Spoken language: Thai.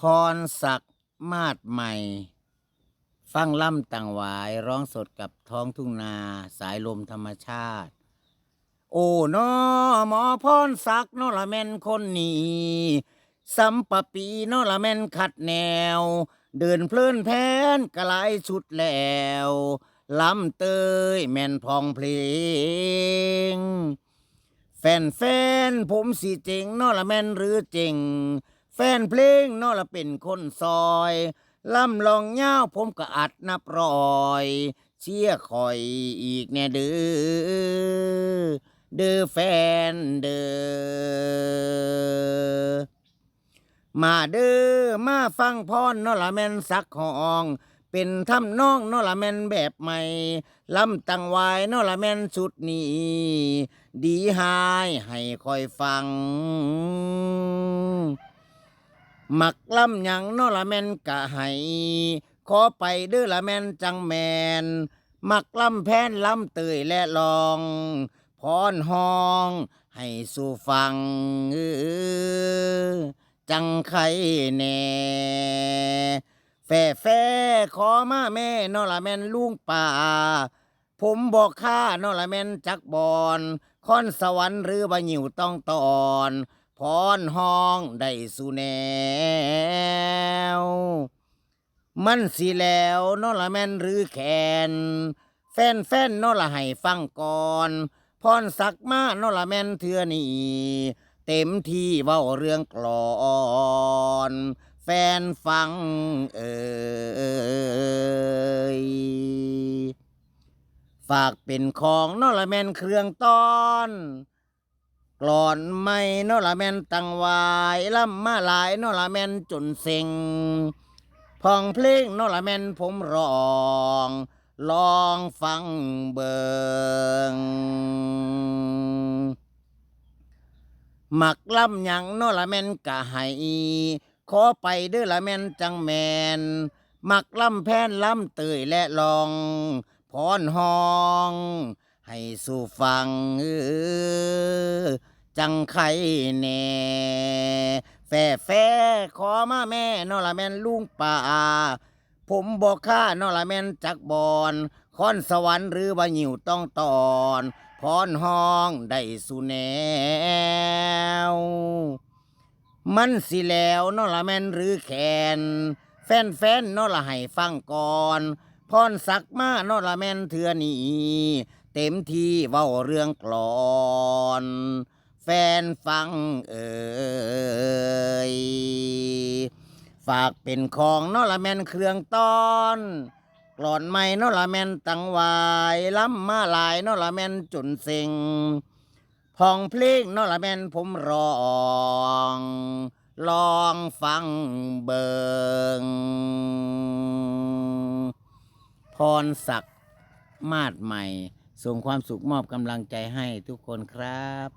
พรศักดิ์มาดใหม่ ฟังล่ำต่างหวายร้องสดกับท้องทุ่งนาสายลมธรรมชาติ โอ้นอหมอพรศักดิ์นอละแม่นคนนี้สัมปะปีนอละแม่นขัดแนว เดินเพลินแพนกระไรชุดแล้วลำเตยแม่นพองเพลง แฟนแฟนผมสิเจ๋งนอละแม่นหรือเจ๋ง แฟนเพลงนอละเป็นคนซอยล่ำลองเย้าวผมก็อัดนับรอย เชียคอยอีกแน่เด้อเด้อแฟนเด้อมาเด้อมาฟังพรนอละแมนสักห้องเป็นทำนองนอละแมนแบบใหม่ลำตังวายนอละแมนชุดนี้ ดีหายให้คอยฟัง มักลำหยังนอละแมนกะให้ขอไปเด้อละแมนจังแมนมักลำแพนลำเตยและลองพรห้อง ให้สู่ฟังเออจังไขแน่แฟ่แฟ่ขอมาแม่นอละแมนลุงป่า ผมบอกข้านอละแมนจักบอนคอนสวรรค์หรือบ่าหิวต้องตอน พรห้องได้สู่แนว มันสิแล้วนอละแม่นหรือแขน แฟนแฟนนอละให้ฟังก่อนพรสักมานอละแม่นเทือนี่เต็มที่เว้าเรื่องกลอนแฟนฟังเอ่ยฝากเป็นของนอละแม่นเครื่องต้อน กลอนไม่นอละแมนตังวายล่ำมาหลายนอละแมนจนเซ็งพองเพลงนอละแมนผมร้อง ลองฟังเบิงหมักล่ำหยังนอละแมนกะให้ขอไปเด้อละแมนจังแมนหมักล่ำแพนล่ำเตยและลองพรห้อง ให้สู่ฟังจังไขแน่แฟ่แฟ่ขอมาแม่นอละแม่นลุงป่า ผมบอกข้านอละแม่นจักบอนคอนสวรรค์หรือว่าหิวต้องตอนพรห้องได้สู่แนว มันสิแล้วนอละแม่นหรือแขน แฟนแฟนนอละให้ฟังก่อนพรสักมานอละแม่นเถื่อนี้ เต็มที่เว้าเรื่องกลอน แฟนฟังเอ่ยฝากเป็นของนอละแมนเครื่องตอนกลอนไม่นอละแมนตังวายล้ำมาลายนอละแมนจุนเซ็งพองเพลงนอละแมนผมร้อง ลองฟังเบิงพรศักดิ์มาดใหม่ ส่งความสุขมอบกำลังใจให้ทุกคนครับ